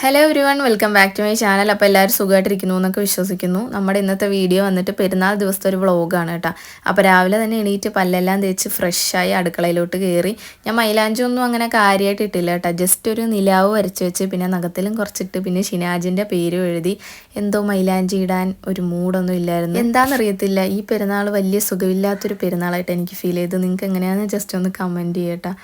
Hello everyone welcome back to my channel അപ്പോൾ എല്ലാവരും സുഖമായിട്ടിരിക്കുന്നു എന്നൊക്കെ വിശ്വസിക്കുന്നു. നമ്മുടെ ഇന്നത്തെ വീഡിയോ വന്നിട്ട് പെരുന്നാൾ ദിവസത്തെ ഒരു വ്ളോഗാണ് കേട്ടോ. അപ്പോൾ രാവിലെ തന്നെ എണീറ്റ് പല്ലെല്ലാം തേച്ച് ഫ്രഷായി അടുക്കളയിലോട്ട് കയറി ഞാൻ മൈലാഞ്ചി ഒന്നും അങ്ങനെ കാര്യമായിട്ട് ഇട്ടില്ല കേട്ടോ. ജസ്റ്റ് ഒരു നിലാവ് വരച്ച് വെച്ച് പിന്നെ നഖത്തിലും കുറച്ചിട്ട് പിന്നെ ഷിനാജിന്റെ പേരും എഴുതി. എന്തോ മൈലാഞ്ചി ഇടാൻ ഒരു മൂഡൊന്നും ഇല്ലായിരുന്നു. എന്താണെന്നറിയത്തില്ല ഈ പെരുന്നാൾ വലിയ സുഖമില്ലാത്തൊരു പെരുന്നാളായിട്ട് എനിക്ക് ഫീൽ ചെയ്തു നിങ്ങൾക്ക് എങ്ങനെയാണെന്ന് ജസ്റ്റ് ഒന്ന് കമന്റ് ചെയ്യട്ടോ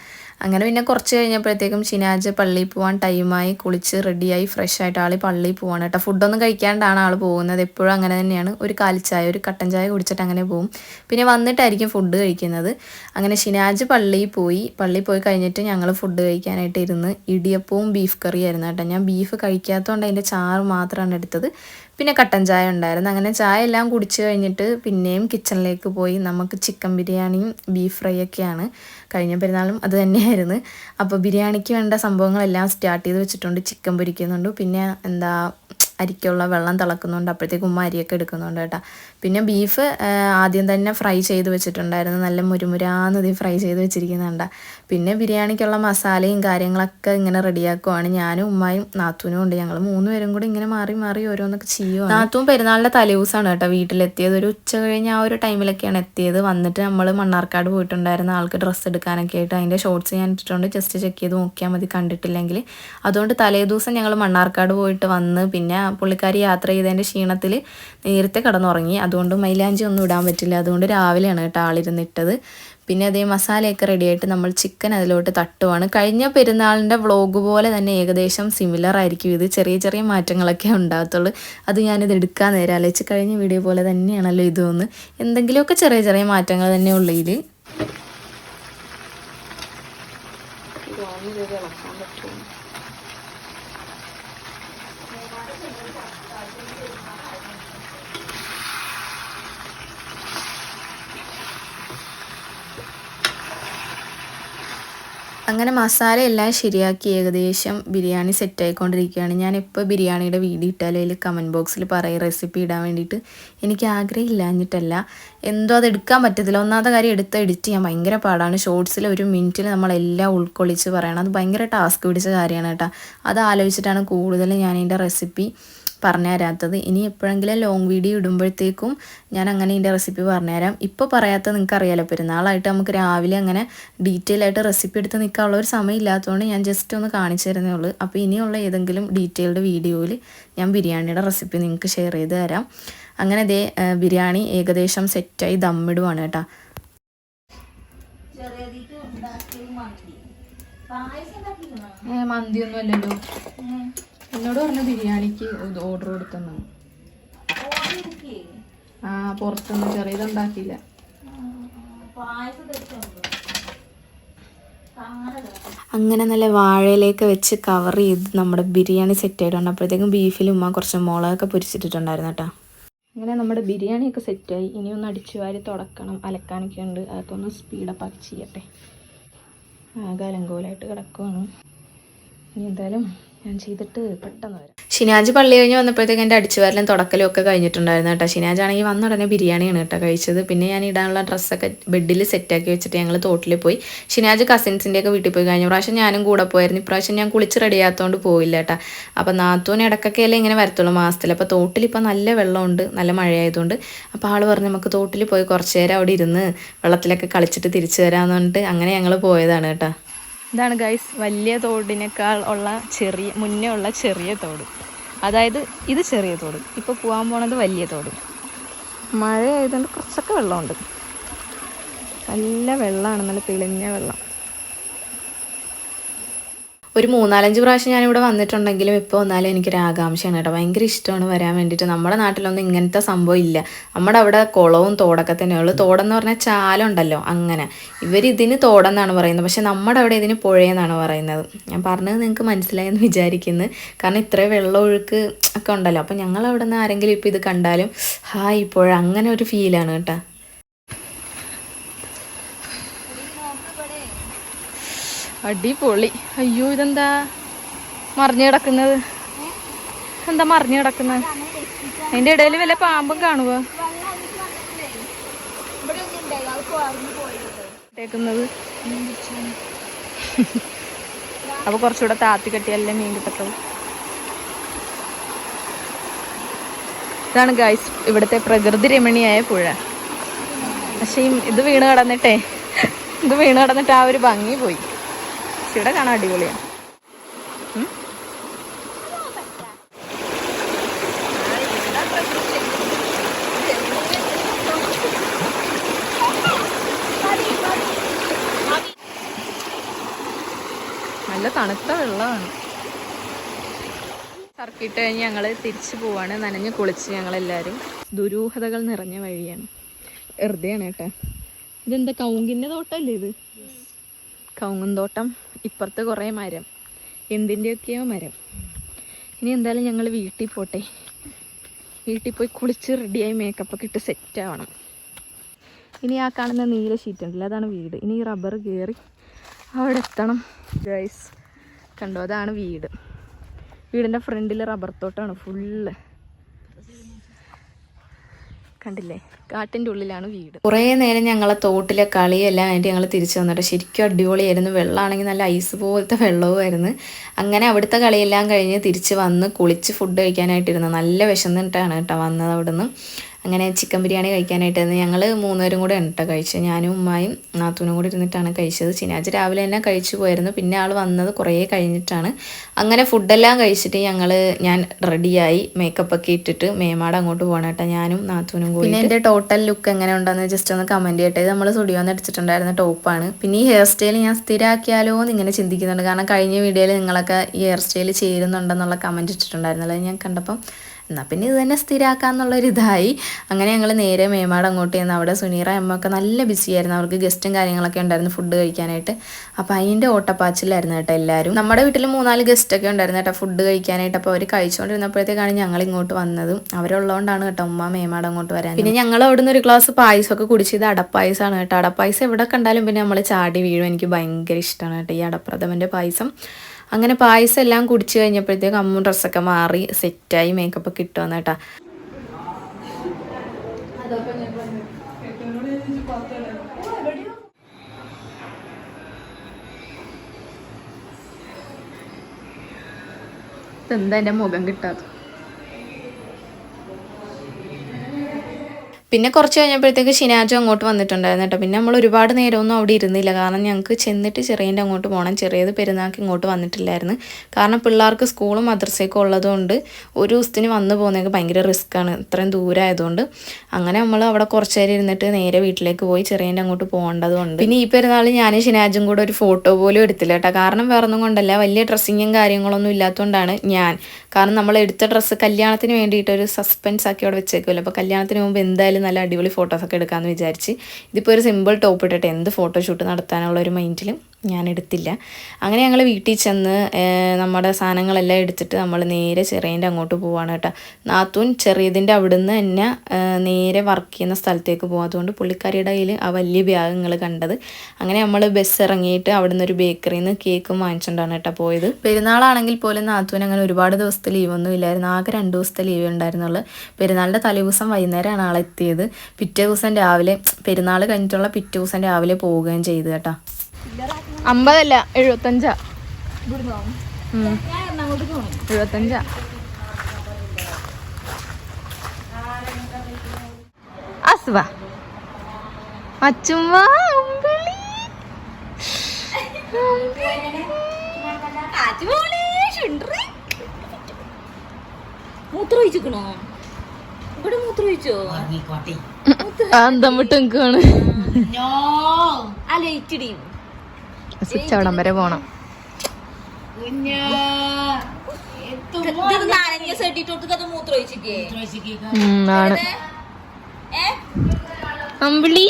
അങ്ങനെ പിന്നെ കുറച്ച് കഴിഞ്ഞപ്പോഴത്തേക്കും ഷിനാജ് പള്ളിയിൽ പോകാൻ ടൈമായി കുളിച്ച് റെഡിയായി ഫ്രഷ് ആയിട്ട് ആൾ പള്ളിയിൽ പോവാണ് കേട്ടോ. ഫുഡൊന്നും കഴിക്കാണ്ടാണ് ആൾ പോകുന്നത്. എപ്പോഴും അങ്ങനെ തന്നെയാണ്. ഒരു കാലിച്ചായ ഒരു കട്ടൻ ചായ കുടിച്ചിട്ട് അങ്ങനെ പോകും. പിന്നെ വന്നിട്ടായിരിക്കും ഫുഡ് കഴിക്കുന്നത്. അങ്ങനെ ഷിനാജ് പള്ളിയിൽ പോയി. പള്ളിയിൽ പോയി കഴിഞ്ഞിട്ട് ഞങ്ങൾ ഫുഡ് കഴിക്കാനായിട്ട് ഇരുന്ന് ഇടിയപ്പവും ബീഫ് കറിയായിരുന്നു കേട്ടോ. ഞാൻ ബീഫ് കഴിക്കാത്തതുകൊണ്ട് അതിന്റെ ചാറ് മാത്രമാണ് എടുത്തത്. പിന്നെ കട്ടൻ ചായ ഉണ്ടായിരുന്നു. അങ്ങനെ ചായ എല്ലാം കുടിച്ചു കഴിഞ്ഞിട്ട് പിന്നെയും കിച്ചണിലേക്ക് പോയി. നമുക്ക് ചിക്കൻ ബിരിയാണിയും ബീഫ് ഫ്രൈ ഒക്കെയാണ് കഴിഞ്ഞ പെരുന്നാളും അത് തന്നെയായിരുന്നു. അപ്പോൾ ബിരിയാണിക്ക് വേണ്ട സംഭവങ്ങളെല്ലാം സ്റ്റാർട്ട് ചെയ്ത് വെച്ചിട്ടുണ്ട്. ചിക്കൻ പൊരിക്കുന്നുണ്ട്. പിന്നെ എന്താ അരിക്കുള്ള വെള്ളം തിളക്കുന്നുണ്ട്. അപ്പോഴത്തേക്ക് ഉമ്മ അരിയൊക്കെ എടുക്കുന്നുണ്ട് കേട്ടോ. പിന്നെ ബീഫ് ആദ്യം തന്നെ ഫ്രൈ ചെയ്ത് വെച്ചിട്ടുണ്ടായിരുന്നു. നല്ല മുരുമുരാന്ന് ഇത് ഫ്രൈ ചെയ്ത് വെച്ചിരിക്കുന്നുണ്ട് പിന്നെ ബിരിയാണിക്കുള്ള മസാലയും കാര്യങ്ങളൊക്കെ ഇങ്ങനെ റെഡിയാക്കുവാണ്. ഞാനും ഉമ്മയും നാത്തൂനും ഉണ്ട്. ഞങ്ങൾ മൂന്ന് പേരും കൂടി ഇങ്ങനെ മാറി മാറി ഓരോന്നൊക്കെ ചെയ്യുവാണ്. നാത്തും പെരുന്നാളിന്റെ തലേദിവസമാണ് കേട്ടോ വീട്ടിലെത്തിയത്. ഒരു ഉച്ച കഴിഞ്ഞ് ആ ഒരു ടൈമിലൊക്കെയാണ് എത്തിയത്. വന്നിട്ട് നമ്മൾ മണ്ണാർക്കാട് പോയിട്ടുണ്ടായിരുന്ന ആൾക്ക് ഡ്രസ്സ് എടുക്കാനൊക്കെ ആയിട്ട് അതിന്റെ ഷോർട്സ് ഞാൻ ഇട്ടിട്ടുണ്ട്. ജസ്റ്റ് ചെക്ക് ചെയ്ത് നോക്കിയാൽ മതി കണ്ടിട്ടില്ലെങ്കിൽ. അതുകൊണ്ട് തലേദിവസം ഞങ്ങൾ മണ്ണാർക്കാട് പോയിട്ട് വന്ന് പിന്നെ പുള്ളിക്കാരി യാത്ര ചെയ്തതിന്റെ ക്ഷീണത്തിൽ നേരത്തെ കിടന്നുറങ്ങി. അതുകൊണ്ട് മൈലാഞ്ചി ഒന്നും ഇടാൻ പറ്റില്ല. അതുകൊണ്ട് രാവിലെയാണ് കേട്ടോ ആളിരുന്നിട്ടത്. പിന്നെ അതേ മസാലയൊക്കെ റെഡിയായിട്ട് നമ്മൾ ചിക്കൻ അതിലോട്ട് തട്ടുവാണ്. കഴിഞ്ഞ പെരുന്നാളിന്റെ വ്ളോഗ് പോലെ തന്നെ ഏകദേശം സിമിലർ ആയിരിക്കും ഇത്. ചെറിയ ചെറിയ മാറ്റങ്ങളൊക്കെ ഉണ്ടാകത്തുള്ളൂ. അത് ഞാനിത് എടുക്കാൻ നേരം അലച്ച് കഴിഞ്ഞ വീഡിയോ പോലെ തന്നെയാണല്ലോ ഇതൊന്ന്. എന്തെങ്കിലുമൊക്കെ ചെറിയ ചെറിയ മാറ്റങ്ങൾ തന്നെ ഉള്ളൂ ഇതിൽ അങ്ങനെ മസാല എല്ലാം ശരിയാക്കി ഏകദേശം ബിരിയാണി സെറ്റ് ആയിക്കൊണ്ടിരിക്കുകയാണ് ഞാൻ ഇപ്പോൾ ബിരിയാണിയുടെ വീഡിയോ ഇട്ടാലും അതിൽ കമന്റ് ബോക്സിൽ പറയും റെസിപ്പി ഇടാൻ വേണ്ടിയിട്ട്. എനിക്ക് ആഗ്രഹം ഇല്ലാഞ്ഞിട്ടല്ല. എന്തോ അത് എടുക്കാൻ പറ്റത്തില്ല. ഒന്നാമത്തെ കാര്യം എടുത്ത് എഡിറ്റ് ചെയ്യാൻ ഭയങ്കര പാടാണ്. ഷോർട്സിൽ ഒരു മിനിറ്റിൽ നമ്മളെല്ലാം ഉൾക്കൊള്ളിച്ച് പറയണം. അത് ഭയങ്കര ടാസ്ക് പിടിച്ച കാര്യമാണ് കേട്ടോ. അത് ആലോചിച്ചിട്ടാണ് കൂടുതലും ഞാൻ എന്റെ റെസിപ്പി പറഞ്ഞു തരാത്തത് ഇനി എപ്പോഴെങ്കിലും ലോങ് വീഡിയോ ഇടുമ്പോഴത്തേക്കും ഞാൻ അങ്ങനെ ഇതിന്റെ റെസിപ്പി പറഞ്ഞുതരാം. ഇപ്പോൾ പറയാത്ത നിങ്ങൾക്ക് അറിയാലോ പെരുന്നാളായിട്ട് നമുക്ക് രാവിലെ അങ്ങനെ ഡീറ്റെയിൽ ആയിട്ട് റെസിപ്പി എടുത്ത് നിൽക്കാനുള്ള ഒരു സമയം ഇല്ലാത്തതുകൊണ്ട് ഞാൻ ജസ്റ്റ് ഒന്ന് കാണിച്ചു തരുന്നേ ഉള്ളൂ. അപ്പോൾ ഇനിയുള്ള ഏതെങ്കിലും ഡീറ്റെയിൽഡ് വീഡിയോയിൽ ഞാൻ ബിരിയാണിയുടെ റെസിപ്പി നിങ്ങൾക്ക് ഷെയർ ചെയ്ത് തരാം. അങ്ങനെ ദേ ബിരിയാണി ഏകദേശം സെറ്റായി ദമ്മിടുവാണ് കേട്ടോ. മന്തിയൊന്നും അല്ലല്ലോ എന്നോട് പറഞ്ഞ ബിരിയാണിക്ക് ഓർഡർ കൊടുത്തെന്ന്. ആ പുറത്തുനിന്ന് ചെറിയതുണ്ടാക്കിയില്ല. അങ്ങനെ നല്ല വാഴയിലേക്ക് വെച്ച് കവർ ചെയ്ത് നമ്മുടെ ബിരിയാണി സെറ്റ് ആയിട്ടുണ്ട് അപ്പോഴത്തേക്കും ബീഫിൽ ഉമ്മ കുറച്ച് മുളകൊക്കെ പൊരിച്ചിട്ടിട്ടുണ്ടായിരുന്നു കേട്ടോ. അങ്ങനെ നമ്മുടെ ബിരിയാണിയൊക്കെ സെറ്റായി ഇനി ഒന്ന് അടിച്ചു വാരി തുടക്കണം. അലക്കാനൊക്കെ ഉണ്ട് അതൊക്കെ ഒന്ന് സ്പീഡപ്പ് ആക്കി ചെയ്യട്ടെ. ആകെ അലങ്കോലായിട്ട് കിടക്കുവാണ്. ഇനി എന്തായാലും ഞാൻ ചെയ്തിട്ട് പെട്ടെന്ന് വരാം. ഷിനാജ് പള്ളി കഴിഞ്ഞ് വന്നപ്പോഴത്തേക്ക് എന്റെ അടിച്ചു വരലും തുടക്കലും ഒക്കെ കഴിഞ്ഞിട്ടുണ്ടായിരുന്നു കേട്ടോ. ഷിനാജ് ആണെങ്കിൽ വന്ന ഉടനെ ബിരിയാണിയാണ് കേട്ടോ കഴിച്ചത്. പിന്നെ ഞാൻ ഇടാനുള്ള ഡ്രസ്സൊക്കെ ബെഡിൽ സെറ്റാക്കി വെച്ചിട്ട് ഞങ്ങൾ തോട്ടിൽ പോയി. ഷിനാജ് കസിൻസിന്റെ ഒക്കെ വീട്ടിൽ പോയി കഴിഞ്ഞ പ്രാവശ്യം ഞാനും കൂടെ പോയായിരുന്നു. ഇപ്രാവശ്യം ഞാൻ കുളിച്ച് റെഡി ആയതുകൊണ്ട് പോയില്ല കേട്ടോ. അപ്പോൾ നാത്തൂന് ഇടക്കൊക്കെ അല്ലേ ഇങ്ങനെ വരത്തുള്ളൂ മാസത്തിൽ. അപ്പോൾ തോട്ടിൽ ഇപ്പോൾ നല്ല വെള്ളമുണ്ട് നല്ല മഴയായതുകൊണ്ട്. അപ്പോൾ ആൾ പറഞ്ഞു നമുക്ക് തോട്ടിൽ പോയി കുറച്ച് നേരം അവിടെ ഇരുന്ന് വെള്ളത്തിലൊക്കെ കളിച്ചിട്ട് തിരിച്ചു വരാമെന്ന് പറഞ്ഞിട്ട് അങ്ങനെ ഞങ്ങൾ പോയതാണ് കേട്ടോ. ഇതാണ് ഗൈസ് വലിയ തോടിനേക്കാൾ ഉള്ള ചെറിയ മുന്നേ ഉള്ള ചെറിയ തോട്. അതായത് ഇത് ചെറിയ തോട്. ഇപ്പോൾ പോകാൻ പോണത് വലിയ തോട്. മഴ ആയതുകൊണ്ട് കുറച്ചൊക്കെ വെള്ളമുണ്ട്. നല്ല വെള്ളമാണ് നല്ല തെളിഞ്ഞ വെള്ളം. ഒരു മൂന്നാലഞ്ച് പ്രാവശ്യം ഞാനിവിടെ വന്നിട്ടുണ്ടെങ്കിലും ഇപ്പോൾ വന്നാലും എനിക്കൊരു ആകാംക്ഷയാണ് കേട്ടോ. ഭയങ്കര ഇഷ്ടമാണ് വരാൻ വേണ്ടിയിട്ട്. നമ്മുടെ നാട്ടിലൊന്നും ഇങ്ങനത്തെ സംഭവം ഇല്ല. നമ്മുടെ അവിടെ കുളവും തോടൊക്കെ തന്നെ ഉള്ളു തോടെന്ന് പറഞ്ഞാൽ ചാലുണ്ടല്ലോ അങ്ങനെ. ഇവരിതിന് തോടെന്നാണ് പറയുന്നത്. പക്ഷെ നമ്മുടെ അവിടെ ഇതിന് പുഴയെന്നാണ് പറയുന്നത്. ഞാൻ പറഞ്ഞത് നിങ്ങൾക്ക് മനസ്സിലായെന്ന് വിചാരിക്കുന്നു. കാരണം ഇത്രയും വെള്ളമൊഴുക്ക് ഒക്കെ ഉണ്ടല്ലോ. അപ്പം ഞങ്ങൾ അവിടെ നിന്ന് ആരെങ്കിലും ഇപ്പോൾ ഇത് കണ്ടാലും ഹായ് പുഴ അങ്ങനെ ഒരു ഫീലാണ് കേട്ടോ. അടിപൊളി. അയ്യോ ഇതെന്താ? മറിഞ്ഞു കിടക്കുന്നത്. എന്താ മറിഞ്ഞു കിടക്കുന്നത്? അതിന്റെ ഇടയിൽ വല്ല പാമ്പും കാണുക അപ്പൊ അപ്പോൾ കുറച്ചുകൂടെ താത്തി കെട്ടിയല്ലേ മീൻ കിട്ടത്തുള്ളൂ. ഇതാണ് ഗായ്സ് ഇവിടുത്തെ പ്രകൃതി രമണിയായ പുഴ. പക്ഷേ ഇത് വീണ് കടന്നിട്ടേ. ഇത് വീണ് കടന്നിട്ട് ആ ഒരു ഭംഗി പോയി. ഇവിടെ കാണാൻ അടിപൊളിയാണ്. നല്ല തണുത്ത വെള്ളമാണ്. സർക്കിട്ട് കഴിഞ്ഞ് ഞങ്ങൾ തിരിച്ചു പോവാണ്. നനഞ്ഞ് കുളിച്ച് ഞങ്ങളെല്ലാവരും ദുരൂഹതകൾ നിറഞ്ഞ വഴിയാണ്. വെറുതെയാണ് കേട്ടോ. ഇതെന്താ കൗങ്ങിന്റെ തോട്ടമല്ലേ ഇത്? കൗങ്ങും തോട്ടം. ഇപ്പുറത്ത് കുറേ മരം. എന്തിന്റെയൊക്കെയോ മരം. ഇനി എന്തായാലും ഞങ്ങൾ വീട്ടിൽ പോട്ടെ. വീട്ടിൽ പോയി കുളിച്ച് റെഡിയായി മേക്കപ്പൊക്കെ ഇട്ട് സെറ്റ് ആവണം. ഇനി ആ കാണുന്ന നീല ഷീറ്റ് ഉണ്ടല്ലോ അതാണ് വീട്. ഇനി റബ്ബർ കയറി അവിടെ എത്തണം. ഗൈസ് കണ്ടോ? അതാണ് വീട്. വീടിന്റെ ഫ്രണ്ടിൽ റബ്ബർ തോട്ടമാണ് ഫുള്ള് കണ്ടില്ലേ? കാട്ടിന്റെ ഉള്ളിലാണ് വീട്. കുറേ നേരം ഞങ്ങളെ തോട്ടിലെ കളിയെല്ലാം ആയിട്ട് ഞങ്ങൾ തിരിച്ചു വന്നിട്ട് ശരിക്കും അടിപൊളിയായിരുന്നു. വെള്ളമാണെങ്കിൽ നല്ല ഐസ് പോലത്തെ വെള്ളവുമായിരുന്നു. അങ്ങനെ അവിടുത്തെ കളിയെല്ലാം കഴിഞ്ഞ് തിരിച്ച് വന്ന് കുളിച്ച് ഫുഡ് കഴിക്കാനായിട്ടിരുന്നു. നല്ല വിശന്നിട്ടാണ് കേട്ടോ വന്നത് അവിടുന്ന്. അങ്ങനെ ചിക്കൻ ബിരിയാണി കഴിക്കാനായിട്ടായിരുന്നു. ഞങ്ങൾ മൂന്നുപേരും കൂടെ കേട്ടോ കഴിച്ചത്. ഞാനും ഉമ്മായും നാത്തൂനും കൂടി ഇരുന്നിട്ടാണ് കഴിച്ചത്. ശനിയാഴ്ച രാവിലെ തന്നെ കഴിച്ചു പോയിരുന്നു പിന്നെ ആൾ വന്നത് കുറേ കഴിഞ്ഞിട്ടാണ്. അങ്ങനെ ഫുഡെല്ലാം കഴിച്ചിട്ട് ഞങ്ങൾ ഞാൻ റെഡിയായി. മേക്കപ്പ് ഒക്കെ ഇട്ടിട്ട് മേമാട് അങ്ങോട്ട് പോകണം കേട്ടോ ഞാനും നാത്തൂനും കൂടി. പിന്നെ എന്റെ ടോട്ടൽ ലുക്ക് എങ്ങനെ ഉണ്ടെന്ന് ജസ്റ്റ് ഒന്ന് കമന്റ് ചെയ്യട്ടെ. ഇത് നമ്മൾ സ്റ്റുഡിയോന്ന് അടിച്ചിട്ടുണ്ടായിരുന്ന ടോപ്പാണ് പിന്നെ ഈ ഹെയർ സ്റ്റൈൽ ഞാൻ സ്ഥിരമാക്കിയാലോ എന്ന് ഇങ്ങനെ ചിന്തിക്കുന്നുണ്ട്. കാരണം കഴിഞ്ഞ വീഡിയോയിൽ നിങ്ങളൊക്കെ ഈ ഹെയർ സ്റ്റൈൽ ചേരുന്നുണ്ടെന്നുള്ള കമന്റ് ഇട്ടിട്ടുണ്ടായിരുന്നല്ലോ. ഞാൻ കണ്ടപ്പം എന്നാൽ പിന്നെ ഇത് തന്നെ സ്ഥിരമാക്കാന്നുള്ളൊരു ഇതായി അങ്ങനെ ഞങ്ങൾ നേരെ മേമാട് അങ്ങോട്ട് ചെന്ന് അവിടെ സുനീറ അമ്മയൊക്കെ നല്ല ബിസി ആയിരുന്നു. അവർക്ക് ഗസ്റ്റും കാര്യങ്ങളൊക്കെ ഉണ്ടായിരുന്നു ഫുഡ് കഴിക്കാനായിട്ട്. അപ്പോൾ അതിന്റെ ഓട്ടപ്പാച്ചിലായിരുന്നു കേട്ടോ എല്ലാവരും നമ്മുടെ വീട്ടിൽ മൂന്നാൽ ഗസ്റ്റൊക്കെ ഉണ്ടായിരുന്നു കേട്ടോ ഫുഡ് കഴിക്കാനായിട്ട്. അപ്പോൾ അവർ കഴിച്ചുകൊണ്ടിരുന്നപ്പോഴത്തേക്കാണ് ഞങ്ങൾ ഇങ്ങോട്ട് വന്നതും. അവരുള്ളതുകൊണ്ടാണ് കേട്ടോ ഉമ്മ മേമാട് അങ്ങോട്ട് വരാൻ. പിന്നെ ഞങ്ങൾ അവിടുന്ന് ഒരു ഗ്ലാസ് പായസമൊക്കെ കുടിച്ച് ഇത് അടപ്പായസമാണ് കേട്ടോ. അടപ്പായസം എവിടെ കണ്ടാലും പിന്നെ നമ്മൾ ചാടി വീഴും. എനിക്ക് ഭയങ്കര ഇഷ്ടമാണ് കേട്ടോ ഈ അടപ്രഥമന്റെ പായസം. അങ്ങനെ പായസം എല്ലാം കുടിച്ചു കഴിഞ്ഞപ്പോഴത്തേക്ക് അമ്മ ഡ്രസ്സൊക്കെ മാറി സെറ്റായി മേക്കപ്പ് വന്നു കേട്ടാ എന്താ എന്റെ മുഖം കിട്ടാത്ത പിന്നെ കുറച്ച് കഴിഞ്ഞപ്പോഴത്തേക്ക് ഷിനാജു അങ്ങോട്ട് വന്നിട്ടുണ്ടായിരുന്നു കേട്ടോ. പിന്നെ നമ്മൾ ഒരുപാട് നേരമൊന്നും അവിടെ ഇരുന്നില്ല. കാരണം ഞങ്ങൾക്ക് ചെന്നിട്ട് ചെറിയന്റെ അങ്ങോട്ട് പോകണം. ചെറിയത് പെരുന്നാൾക്ക് ഇങ്ങോട്ട് വന്നിട്ടില്ലായിരുന്നു. കാരണം പിള്ളേർക്ക് സ്കൂളും മദ്രസയൊക്കെ ഉള്ളതുകൊണ്ട് ഒരു ദിവസത്തിന് വന്നു പോകുന്നതൊക്കെ ഭയങ്കര റിസ്ക്കാണ് ഇത്രയും ദൂരമായതുകൊണ്ട് അങ്ങനെ നമ്മൾ അവിടെ കുറച്ച് നേരം ഇരുന്നിട്ട് നേരെ വീട്ടിലേക്ക് പോയി ചെറിയന്റെ അങ്ങോട്ട് പോകേണ്ടതുകൊണ്ട് പിന്നെ ഈ പെരുന്നാൾ ഞാൻ ഷിനാജും കൂടെ ഒരു ഫോട്ടോ പോലും എടുത്തില്ല കേട്ടോ. കാരണം വേറെ ഒന്നും കൊണ്ടല്ല. വലിയ ഡ്രസ്സിങ്ങും കാര്യങ്ങളൊന്നും ഇല്ലാത്തതുകൊണ്ടാണ് ഞാൻ. കാരണം നമ്മൾ എടുത്ത ഡ്രസ്സ് കല്യാണത്തിന് വേണ്ടിയിട്ട് ഒരു സസ്പെൻസ് ആക്കി അവിടെ വെച്ചേക്കുമല്ലോ അപ്പോൾ കല്യാണത്തിന് മുമ്പ് എന്തായാലും നല്ല അടിപൊളി ഫോട്ടോസൊക്കെ എടുക്കാമെന്ന് വിചാരിച്ച്. ഇതിപ്പോൾ ഒരു സിമ്പിൾ ടോപ്പ് ഇട്ടിട്ട് എന്ത് ഫോട്ടോഷൂട്ട് നടത്താനുള്ള ഒരു മൈൻഡിൽ ഞാൻ എടുത്തില്ല അങ്ങനെ ഞങ്ങൾ വീട്ടിൽ ചെന്ന് നമ്മുടെ സാധനങ്ങളെല്ലാം എടുത്തിട്ട് നമ്മൾ നേരെ ചെറിയന്റെ അങ്ങോട്ട് പോവാണ് കേട്ടോ. നാത്തൂൻ ചെറിയതിന്റെ അവിടുന്ന് തന്നെ നേരെ വർക്ക് ചെയ്യുന്ന സ്ഥലത്തേക്ക് പോകും അതുകൊണ്ട് പുള്ളിക്കാരിയുടെ കയ്യിൽ ആ വലിയ ബാഗുകൾ കണ്ടത്. അങ്ങനെ നമ്മൾ ബസ് ഇറങ്ങിയിട്ട് അവിടുന്ന് ഒരു ബേക്കറിയിൽ നിന്ന് കേക്കും വാങ്ങിച്ചുകൊണ്ടാണ് കേട്ടോ പോയത്. പെരുന്നാളാണെങ്കിൽ പോലും നാത്തൂൻ അങ്ങനെ ഒരുപാട് ദിവസത്തെ ലീവൊന്നും ഇല്ലായിരുന്നു. ആകെ രണ്ട് ദിവസത്തെ ലീവ് ഉണ്ടായിരുന്നുള്ളൂ. പെരുന്നാളിന്റെ തലേദിവസം വൈകുന്നേരമാണ് ആളെത്തിയത്. പിറ്റേ ദിവസം രാവിലെ പെരുന്നാൾ കഴിഞ്ഞിട്ടുള്ള പിറ്റേ ദിവസം രാവിലെ പോവുകയും ചെയ്തു കേട്ടോ. അമ്പതല്ല എഴുപത്തഞ്ചാ. എഴുപത്തഞ്ചാ. അസുവ. അച്ചുമ്മ മൂത്രമൊഴിച്ചിക്കണോ ഇവിടെ മൂത്രമൊഴിച്ചോ അന്തം വിട്ട് നിൽക്കാണ് നോ. ആ ലൈറ്റിടി സ്വിച്ച് അവിടം വരെ പോണം. അമ്പിളി?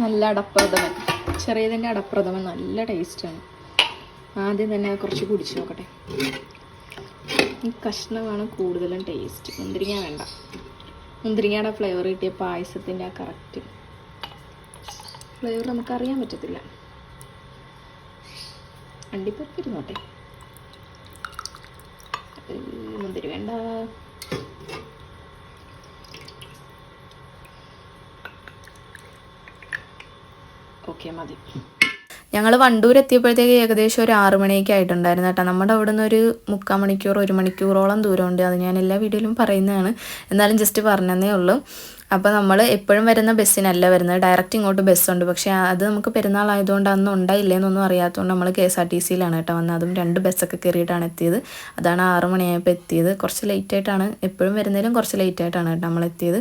നല്ല അടപ്രഥമൻ. ചെറിയതിന്റെ അടപ്രഥമൻ നല്ല ടേസ്റ്റാണ് ആദ്യം തന്നെ കുറച്ച് കുടിച്ചു നോക്കട്ടെ. ഈ കഷ്ണമാണ് കൂടുതലും ടേസ്റ്റ് മുന്തിരിങ്ങ വേണ്ട. മുന്തിരിങ്ങയുടെ ഫ്ലേവർ കിട്ടിയ പായസത്തിന്റെ ആ കറക്റ്റ് ഫ്ലേവർ നമുക്കറിയാൻ പറ്റത്തില്ല. അണ്ടിപ്പരിപ്പ് ഇരുന്നോട്ടെ മുന്തിരി വേണ്ട. ഓക്കെ മതി. ഞങ്ങൾ വണ്ടൂർ എത്തിയപ്പോഴത്തേക്ക് ഏകദേശം ഒരു ആറു മണിയൊക്കെ ആയിട്ടുണ്ടായിരുന്നു കേട്ടോ. നമ്മുടെ അവിടെ നിന്ന് ഒരു മുക്കാൽ മണിക്കൂർ ഒരു മണിക്കൂറോളം ദൂരമുണ്ട്. അത് ഞാൻ എല്ലാ വീഡിയോയിലും പറയുന്നതാണ്. എന്നാലും ജസ്റ്റ് പറഞ്ഞതേ ഉള്ളൂ. അപ്പോൾ നമ്മൾ എപ്പോഴും വരുന്ന ബസ്സിനല്ല വരുന്നത്. ഡയറക്റ്റ് ഇങ്ങോട്ട് ബസ്സുണ്ട്. പക്ഷേ അത് നമുക്ക് പെരുന്നാളായതുകൊണ്ട് അന്ന് ഉണ്ടായില്ലേന്നൊന്നും അറിയാത്തതുകൊണ്ട് നമ്മൾ കെ എസ് ആർ ടി സിയിലാണ് കേട്ടോ വന്നത്. അതും രണ്ട് ബസ്സൊക്കെ കയറിയിട്ടാണ് എത്തിയത്. അതാണ് ആറ് മണിയായപ്പോൾ എത്തിയത്. കുറച്ച് ലേറ്റ് ആയിട്ടാണ് എപ്പോഴും വരുന്നതിലും കുറച്ച് ലേറ്റ് ആയിട്ടാണ് കേട്ടോ നമ്മൾ എത്തിയത്.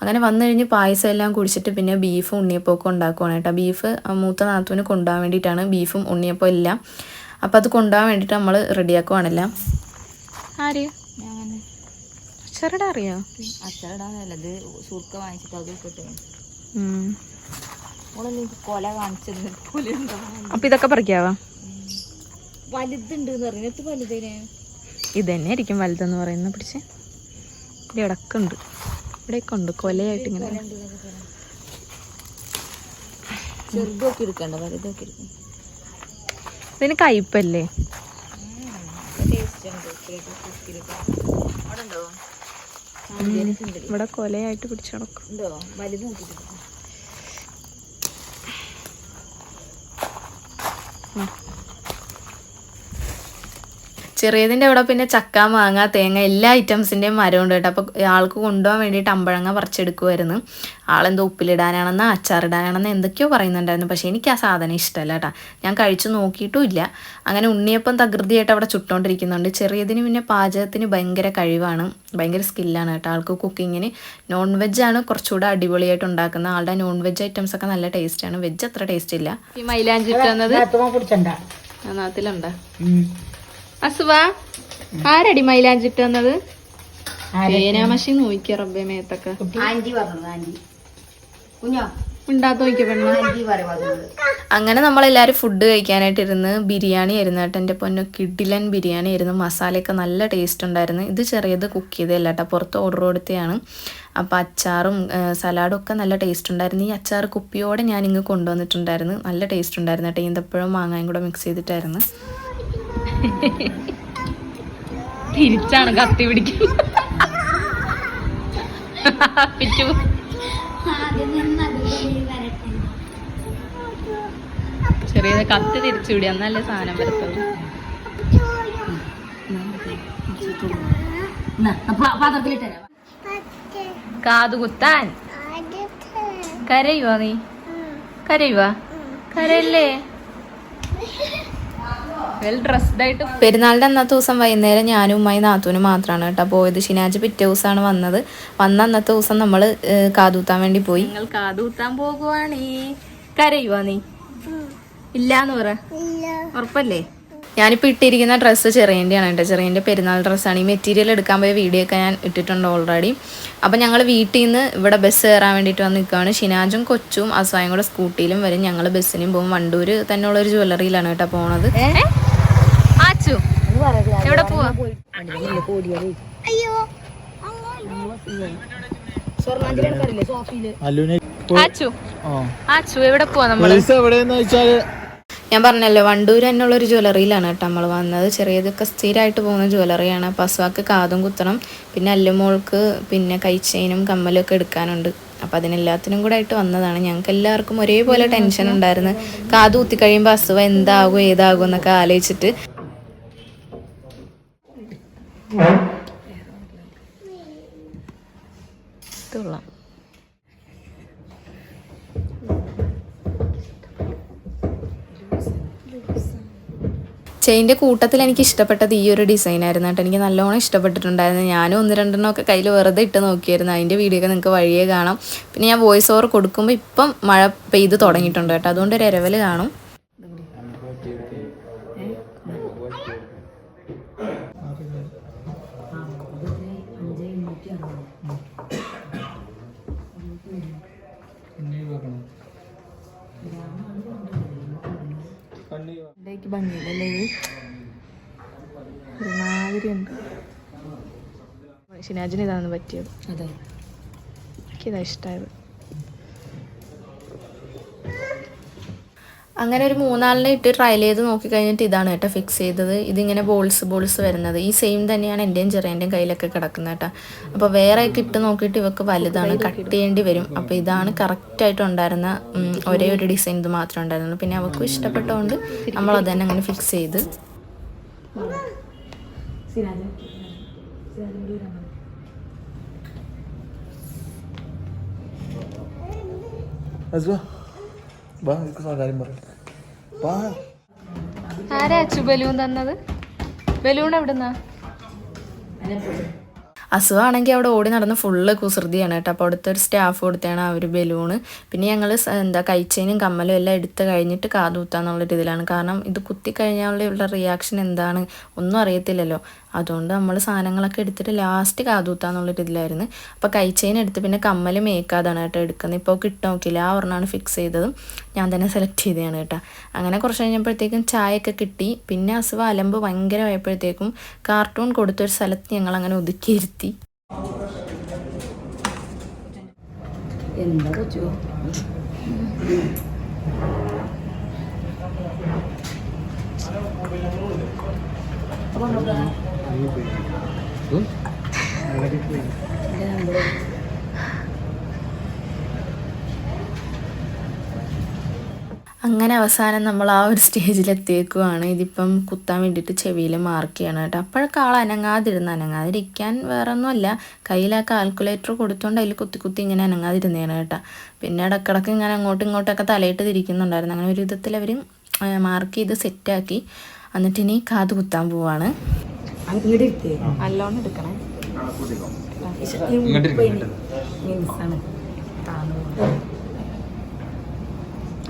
അങ്ങനെ വന്നു കഴിഞ്ഞ് പായസം എല്ലാം കുടിച്ചിട്ട് പിന്നെ ബീഫും ഉണ്ണിയപ്പമൊക്കെ ഉണ്ടാക്കുവാണ് കേട്ടോ. ബീഫ് മൂത്ത നാത്തുവിന് കൊണ്ടുപോകാൻ വേണ്ടിയിട്ടാണ് ബീഫും ഉണ്ണിയപ്പം എല്ലാം. അപ്പോൾ അത് കൊണ്ടുപോകാൻ വേണ്ടിയിട്ട് നമ്മൾ റെഡിയാക്കുവാണെല്ലാം ആര്? ചെറുടെ അറിയോ? അച്ചാറിടാന്നല്ലത് സുർക്ക വാങ്ങിച്ചിട്ട് അത് കൊല കാണിച്ചത്? അപ്പൊ ഇതൊക്കെ പറിക്കാവാ? വലുതുണ്ട് എത്ര വലുതേനെ ഇത് തന്നെ ആയിരിക്കും വലുതെന്ന് പറയുന്നത് പിടിച്ച്. ഇവിടെ ഇടയ്ക്ക് ഉണ്ട്. ഇവിടെയൊക്കെ ഉണ്ട്. കൊലയായിട്ട് ഇങ്ങനെ. ചെറുതൊക്കെ എടുക്കണ്ട വലുതൊക്കെ എടുക്കണം ഇതിന് കയ്പല്ലേ ടേസ്റ്റ് ഉണ്ട്. അവിടെ ഉണ്ടോ ഇവിടെ കൊലയായിട്ട് പിടിച്ചു നടക്കും. വലുത് നോക്കിട്ട് ചെറിയതിന്റെ അവിടെ പിന്നെ ചക്ക മാങ്ങ തേങ്ങ എല്ലാ ഐറ്റംസിന്റെയും മരം ഉണ്ട് കേട്ടോ അപ്പോൾ ആൾക്ക് കൊണ്ടുപോകാൻ വേണ്ടിയിട്ട് അമ്പഴങ്ങ പറിച്ചെടുക്കുമായിരുന്നു ആളെന്തോ ഉപ്പിലിടാനാണെന്ന് അച്ചാറിടാനാണെന്ന് എന്തൊക്കെയോ പറയുന്നുണ്ടായിരുന്നു പക്ഷേ എനിക്ക് ആ സാധനം ഇഷ്ടമല്ല കേട്ടോ ഞാൻ കഴിച്ചു നോക്കിയിട്ടുമില്ല അങ്ങനെ ഉണ്ണിയപ്പം തകൃതിയായിട്ട് അവിടെ ചുട്ടുകൊണ്ടിരിക്കുന്നുണ്ട് ചെറിയതിന് പിന്നെ പാചകത്തിന് ഭയങ്കര കഴിവാണ് ഭയങ്കര സ്കില്ലാണ് കേട്ടോ ആൾക്ക് കുക്കിങ്ങിന് നോൺ വെജാണ് കുറച്ചുകൂടെ അടിപൊളിയായിട്ട് ഉണ്ടാക്കുന്നത് ആളുടെ നോൺ വെജ് ഐറ്റംസ് ഒക്കെ നല്ല ടേസ്റ്റാണ് വെജ് അത്ര ടേസ്റ്റ് ഇല്ല ഈ മൈലാഞ്ചി ഇട്ടുന്നത് നാത്തിലുണ്ടോ അസുവ ആരടി മൈലാഞ്ചിട്ട് വന്നത്? നോക്കിയ റബ്ബെ മേത്തൊക്കെ. അങ്ങനെ നമ്മളെല്ലാരും ഫുഡ് കഴിക്കാനായിട്ട് ഇരുന്ന് ബിരിയാണി ആയിരുന്നു കേട്ടോ. എന്റെ പൊന്നു കിഡിലൻ ബിരിയാണി ആയിരുന്നു. മസാലയൊക്കെ നല്ല ടേസ്റ്റ് ഉണ്ടായിരുന്നു. ഇത് ചെറിയത് കുക്ക് ചെയ്തതല്ല കേട്ടോ. പുറത്ത് ഓർഡർ കൊടുത്തതാണ്. അപ്പോൾ അച്ചാറും സലാഡും ഒക്കെ നല്ല ടേസ്റ്റ് ഉണ്ടായിരുന്നു. ഈ അച്ചാർ കുപ്പിയോടെ ഞാൻ ഇങ്ങ് കൊണ്ടുവന്നിട്ടുണ്ടായിരുന്നു. നല്ല ടേസ്റ്റ് ഉണ്ടായിരുന്നു കേട്ടോ. ഈന്തപ്പഴവും മാങ്ങയും കൂടെ മിക്സ് ചെയ്തിട്ടായിരുന്നു. തിരിച്ചാണ് കത്തി പിടിക്കുന്നത് പിച്ചു ചെറിയ കത്തി തിരിച്ചു വിടി എന്നല്ലേ സാധനം വരത്തുള്ളൂ കാതുകുത്താൻ കരയുവാ നീ കരയുവാ കരയല്ലേ വെൽ ഡ്രസ്ഡ് ആയിട്ട് പെരുന്നാളിന്റെ അന്നത്തെ ദിവസം വൈകുന്നേരം ഞാനും ഉമ്മായി നാത്തൂനും മാത്രമാണ് കേട്ടോ പോയത്. ഷിനാജ് പിറ്റേ ദിവസമാണ് വന്നത്. വന്ന അന്നത്തെ ദിവസം നമ്മൾ കാതൂത്താൻ വേണ്ടി പോയി. നിങ്ങൾ പോകുവാണ് പോകുവാണേ. കരയുവാ നീ? ഇല്ലാന്ന് പറ. ഉറപ്പല്ലേ? ഞാനിപ്പോൾ ഇട്ടിരിക്കുന്ന ഡ്രസ്സ് ചെറിയന്റെയാണ് കേട്ടോ. ചെറിയന്റെ പെരുന്നാൾ ഡ്രസ്സാണ്. ഈ മെറ്റീരിയൽ എടുക്കാൻ പോയ വീഡിയോ ഒക്കെ ഞാൻ ഇട്ടിട്ടുണ്ട് ഓൾറെഡി അപ്പോൾ ഞങ്ങൾ വീട്ടിൽ നിന്ന് ഇവിടെ ബസ് കയറാൻ വേണ്ടിയിട്ട് വന്ന് നിൽക്കുകയാണ് ഷിനാജും കൊച്ചും അസ്വായും കൂടെ സ്കൂട്ടിയിലും വരും. ഞങ്ങൾ ബസ്സിനും പോകും. വണ്ടൂർ തന്നെയുള്ള ഒരു ജ്വല്ലറിയിലാണ് കേട്ടോ പോണത്. ആച്ചു എവിടെ പോവാ? ആച്ചു. എവിടെ പോവാ ഞാൻ പറഞ്ഞല്ലോ വണ്ടൂർ തന്നെയുള്ള ഒരു ജ്വല്ലറിയിലാണ് കേട്ടോ നമ്മൾ വന്നത്. ചെറിയതൊക്കെ സ്ഥിരമായിട്ട് പോകുന്ന ജ്വല്ലറിയാണ്. അപ്പോൾ അസ്വാക്ക് കാതും കുത്തണം പിന്നെ അല്ലുമോൾക്ക് പിന്നെ കൈച്ചെയിനും കമ്മലും ഒക്കെ എടുക്കാനുണ്ട്. അപ്പോൾ അതിനെല്ലാത്തിനും കൂടെ ആയിട്ട് വന്നതാണ്. ഞങ്ങൾക്ക് എല്ലാവർക്കും ഒരേപോലെ ടെൻഷൻ ഉണ്ടായിരുന്നു. കാത് കുത്തി കഴിയുമ്പോൾ അസുവ എന്താകും ഏതാകും എന്നൊക്കെ ആലോചിച്ചിട്ട്. തുള്ളാം ചെയിന്റെ കൂട്ടത്തിൽ എനിക്ക് ഇഷ്ടപ്പെട്ടത് ഈ ഒരു ഡിസൈൻ ആയിരുന്നു കേട്ടോ. എനിക്ക് നല്ലോണം ഇഷ്ടപ്പെട്ടിട്ടുണ്ടായിരുന്നു. ഞാനും ഒന്ന് രണ്ടെണ്ണം ഒക്കെ കയ്യിൽ വെറുതെ ഇട്ട് നോക്കിയായിരുന്നു. അതിന്റെ വീഡിയോ ഒക്കെ നിങ്ങൾക്ക് വഴിയേ കാണാം. പിന്നെ ഞാൻ വോയിസ് ഓവർ കൊടുക്കുമ്പോൾ ഇപ്പം മഴ പെയ്ത് തുടങ്ങിയിട്ടുണ്ട് കേട്ടോ. അതുകൊണ്ട് ഒരു ഇരവൽ കാണും. ഭംഗിയില്ലല്ലേ ഒരുമാതിരി ഉണ്ട്. ഷിനാജിന് ഇതാണ് പറ്റിയത്. അതെ. എനിക്കിതാ ഇഷ്ടമായത് അങ്ങനെ ഒരു മൂന്നാലിനെ ഇട്ട് ട്രയൽ ചെയ്ത് നോക്കി കഴിഞ്ഞിട്ട് ഇതാണ് കേട്ടോ ഫിക്സ് ചെയ്തത്. ഇതിങ്ങനെ ബോൾസ് ബോൾസ് വരുന്നത്. ഈ സെയിം തന്നെയാണ് എന്റെയും ചെറിയന്റെയും കയ്യിലൊക്കെ കിടക്കുന്നത് കേട്ടോ. അപ്പോൾ വേറെ ഒക്കെ ഇട്ട് നോക്കിയിട്ട് ഇവക്ക് വലുതാണ്. കട്ട് ചെയ്യേണ്ടി വരും. അപ്പോൾ ഇതാണ് കറക്റ്റായിട്ട് ഉണ്ടായിരുന്ന ഒരേ ഒരു ഡിസൈൻ ഇത് മാത്രമേ ഉണ്ടായിരുന്നുള്ളൂ പിന്നെ അവൾക്ക് ഇഷ്ടപ്പെട്ടതുകൊണ്ട് നമ്മൾ അത് തന്നെ അങ്ങനെ ഫിക്സ് ചെയ്ത്. അസുവാ വാ എനിക്ക് കാര്യം പറയാം വാ. ആരാ അച്ചു ബലൂൺ തന്നത്? ബലൂൺ എവിടുന്നാ? അസുഖമാണെങ്കിൽ അവിടെ ഓടി നടന്ന് ഫുള്ള് കുസൃതിയാണ് കേട്ടോ. അപ്പോൾ അവിടുത്തെ ഒരു സ്റ്റാഫ് കൊടുത്താണ് ആ ഒരു ബലൂണ് പിന്നെ ഞങ്ങൾ എന്താ കഴിച്ചതിനും കമ്മലും എല്ലാം എടുത്ത് കഴിഞ്ഞിട്ട് കാതുകുത്താന്നുള്ള ഇതിലാണ് കാരണം ഇത് കുത്തി കഴിഞ്ഞാലുള്ള റിയാക്ഷൻ എന്താണ്? ഒന്നും അറിയത്തില്ലല്ലോ. അതുകൊണ്ട് നമ്മൾ സാധനങ്ങളൊക്കെ എടുത്തിട്ട് ലാസ്റ്റ് കാതൂത്താന്നുള്ളൊരു ഇതിലായിരുന്നു അപ്പോൾ കഴിച്ചതിന് എടുത്ത് പിന്നെ കമ്മൽ മേക്കാതാണ് കേട്ടോ എടുക്കുന്നത്. ഇപ്പോൾ കിട്ടും നോക്കില്ല ആ ഒരെണ്ണമാണ് ഫിക്സ് ചെയ്തതും. ഞാൻ തന്നെ സെലക്ട് ചെയ്തതാണ് കേട്ടോ. അങ്ങനെ കുറച്ച് കഴിഞ്ഞപ്പോഴത്തേക്കും ചായയൊക്കെ കിട്ടി. പിന്നെ അസുഖ അലമ്പ് ഭയങ്കരമായപ്പോഴത്തേക്കും കാർട്ടൂൺ കൊടുത്തൊരു സ്ഥലത്ത് ഞങ്ങൾ അങ്ങനെ ഒതുക്കിയിരുത്തി എന്താ കൊച്ചു? അങ്ങനെ അവസാനം നമ്മൾ ആ ഒരു സ്റ്റേജിലെത്തിയേക്കുവാണ് ഇതിപ്പം കുത്താൻ വേണ്ടിയിട്ട് ചെവിയിൽ മാർക്ക് ചെയ്യണം കേട്ടോ. അപ്പോഴൊക്കെ ആൾ അനങ്ങാതിരുന്ന് അനങ്ങാതിരിക്കാൻ വേറെ ഒന്നുമല്ല കയ്യിൽ ആ കാൽക്കുലേറ്റർ കൊടുത്തുകൊണ്ട് അതിൽ കുത്തി കുത്തി ഇങ്ങനെ അനങ്ങാതിരുന്നേണ് കേട്ടോ. പിന്നെ ഇടക്കിടക്ക് ഇങ്ങനെ അങ്ങോട്ടും ഇങ്ങോട്ടൊക്കെ തലയിട്ട് തിരിക്കുന്നുണ്ടായിരുന്നു. അങ്ങനെ ഒരു വിധത്തിൽ അവർ മാർക്ക് ചെയ്ത് സെറ്റാക്കി എന്നിട്ട് ഇനി കാത് കുത്താൻ പോവാണ്. ഇരുത്തേ നല്ലോണം എടുക്കണേ. മിൻസാണ്.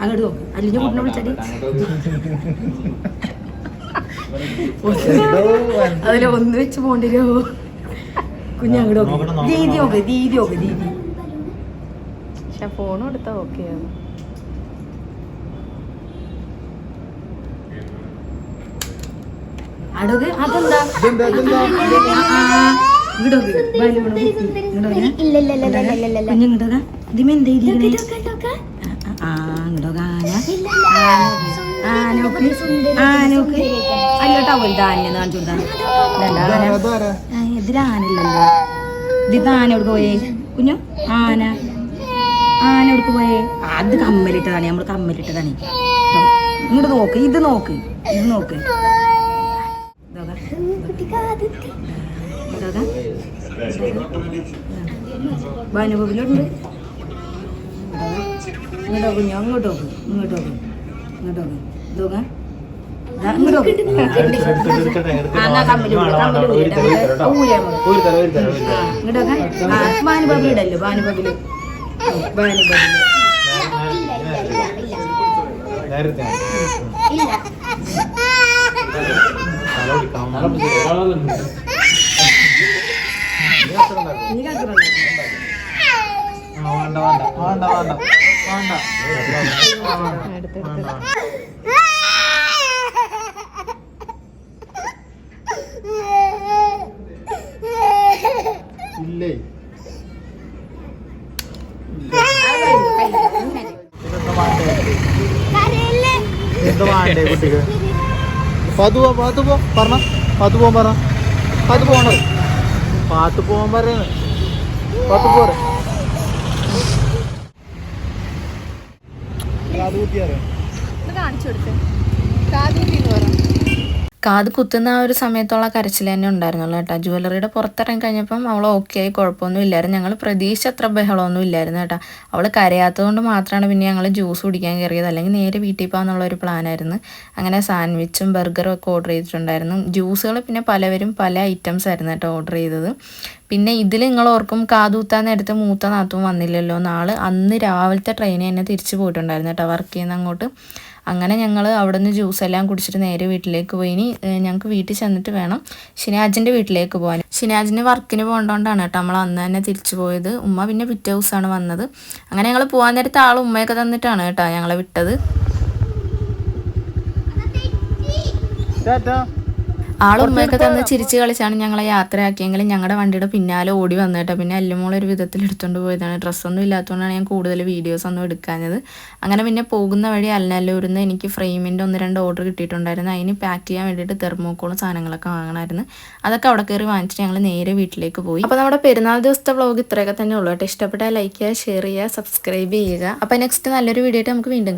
അങ്ങോട്ട് നോക്ക്. അല്ലിന്റെ കുട്ടിനെ വിളിച്ചാൽ അതിൽ ഒന്ന് വെച്ച് പോണ്ടിരോ. കുഞ്ഞ് അങ്ങോട്ട് നോക്ക്. ദീദി നോക്ക് ദീദി നോക്ക് ദീദി. പക്ഷെ ഫോൺ കൊടുത്താൽ ഓക്കെ ആവും അടോക്ക് അതെന്താ ഇതെന്താ ഇതെന്താ ഇങ്ങോട്ട് കുഞ്ഞിങ്ങോട്ടൊക്കെ ഇതിമെന്താ ഇരിക്കണേ ആ ഇങ്ങോട്ടൊക്കെ ആന ആനോക്ക് ആനോക്ക് ഇതിലാനല്ലല്ലോ ഇത് പോയേ കുഞ്ഞു ആന. ആന എവിടെ പോയേ? അത് കമ്മലിട്ടതാണ്. നമ്മൾ കമ്മലിട്ടതാണ്. ട്ടോ. ഇങ്ങോട്ട് നോക്ക്. ഇത് നോക്ക്. ഇത് നോക്ക്. ഭാനുഭവിലുണ്ട് ഇങ്ങോട്ടോ കുഞ്ഞോ അങ്ങോട്ടോ ഇങ്ങോട്ടോ ഇങ്ങോട്ട് ഇതോക്കാ ഇടല്ലോ ഭാനുഭവിൽ ഭാനുഭവിൽ നേരത്തെ. വേണ്ട വേണ്ട വേണ്ട വേണ്ട വേണ്ട ഇല്ലേ? എന്താ വേണ്ടേ കുട്ടിക്ക്. പതു പോ പാത്തു പോ പറഞ്ഞ പാത്തു പോകാൻ പറ പാത്തു പോകണോ പാത്തു പോകാൻ കാണിച്ചു പാത്തു പോരെ എന്ന് കുത്തിയാറേ കാത് കുത്തുന്ന ആ ഒരു സമയത്തുള്ള കരച്ചിൽ തന്നെ ഉണ്ടായിരുന്നുള്ളൂ കേട്ടോ. ജുവലറിയുടെ പുറത്തിറങ്ങി കഴിഞ്ഞപ്പം അവൾ ഓക്കെ ആയി കുഴപ്പമൊന്നും ഇല്ലായിരുന്നു. ഞങ്ങൾ പ്രതീക്ഷ അത്ര ബഹളമൊന്നും ഇല്ലായിരുന്നു കേട്ടോ. അവൾ കരയാത്തതുകൊണ്ട് മാത്രമാണ് പിന്നെ ഞങ്ങൾ ജ്യൂസ് കുടിക്കാൻ കയറിയത്. അല്ലെങ്കിൽ നേരെ വീട്ടിൽ പോകാന്നുള്ള ഒരു പ്ലാനായിരുന്നു അങ്ങനെ സാൻഡ്വിച്ചും ബർഗറും ഒക്കെ ഓർഡർ ചെയ്തിട്ടുണ്ടായിരുന്നു. ജ്യൂസുകൾ പിന്നെ പലവരും പല ഐറ്റംസ് ആയിരുന്നു കേട്ടോ ഓർഡർ ചെയ്തത്. പിന്നെ ഇതിൽ നിങ്ങൾ ഓർക്കും കാതൂത്താൻ നേരത്തെ മൂത്ത നാത്തും വന്നില്ലല്ലോ നാൾ അന്ന് രാവിലത്തെ ട്രെയിനിൽ തന്നെ തിരിച്ചു പോയിട്ടുണ്ടായിരുന്നു കേട്ടോ. വർക്ക് ചെയ്യുന്ന അങ്ങോട്ട്. അങ്ങനെ ഞങ്ങൾ അവിടെ നിന്ന് ജ്യൂസ് എല്ലാം കുടിച്ചിട്ട് നേരെ വീട്ടിലേക്ക് പോയി. ഇനി ഞങ്ങൾക്ക് വീട്ടിൽ ചെന്നിട്ട് വേണം ഷിനാജിന്റെ വീട്ടിലേക്ക് പോകാൻ ഷിനാജിന് വർക്കിന് പോകേണ്ടതുകൊണ്ടാണ് കേട്ടോ നമ്മൾ അന്ന് തന്നെ തിരിച്ചു പോയത്. ഉമ്മ പിന്നെ പിറ്റേ ദിവസമാണ് വന്നത്. അങ്ങനെ ഞങ്ങൾ പോകാൻ നേരത്തെ ആൾ ഉമ്മയൊക്കെ തന്നിട്ടാണ് കേട്ടോ ഞങ്ങളെ വിട്ടത്. ടാറ്റാ ആളും ഉമ്മയൊക്കെ തന്ന് ചിരിച്ച് കളിച്ചാണ് ഞങ്ങളെ യാത്രയാക്കിയെങ്കിലും ഞങ്ങളുടെ വണ്ടിയുടെ പിന്നാലെ ഓടി വന്നിട്ടോ. പിന്നെ എല്ലുമോൾ ഒരു വിധത്തിൽ എടുത്തുകൊണ്ട് പോയതാണ്. ഡ്രസ്സൊന്നും ഇല്ലാത്തതുകൊണ്ടാണ് ഞാൻ കൂടുതൽ വീഡിയോസ് ഒന്നും എടുക്കാഞ്ഞത്. അങ്ങനെ പിന്നെ പോകുന്ന വഴി അല്ലല്ലൂരിൽ നിന്ന് എനിക്ക് ഫ്രെയിമിന്റെ ഒന്ന് രണ്ട് ഓർഡർ കിട്ടിയിട്ടുണ്ടായിരുന്നു. അതിന് പാക്ക് ചെയ്യാൻ വേണ്ടിയിട്ട് തെർമോക്കോളും സാധനങ്ങളൊക്കെ വാങ്ങണമായിരുന്നു അതൊക്കെ അവിടെ കയറി വാങ്ങിച്ചിട്ട് ഞങ്ങൾ നേരെ വീട്ടിലേക്ക് പോയി. അപ്പോൾ നമ്മുടെ പെരുന്നാൾ ദിവസത്തെ വ്ളോഗ് ഇത്രയൊക്കെ തന്നെ ഉള്ളൂ കേട്ടോ. ഇഷ്ടപ്പെട്ടാൽ ലൈക്ക് ചെയ്യുക ഷെയർ ചെയ്യുക സബ്സ്ക്രൈബ് ചെയ്യുക. അപ്പോൾ നെക്സ്റ്റ് നല്ലൊരു വീഡിയോ ആയിട്ട് നമുക്ക് വീണ്ടും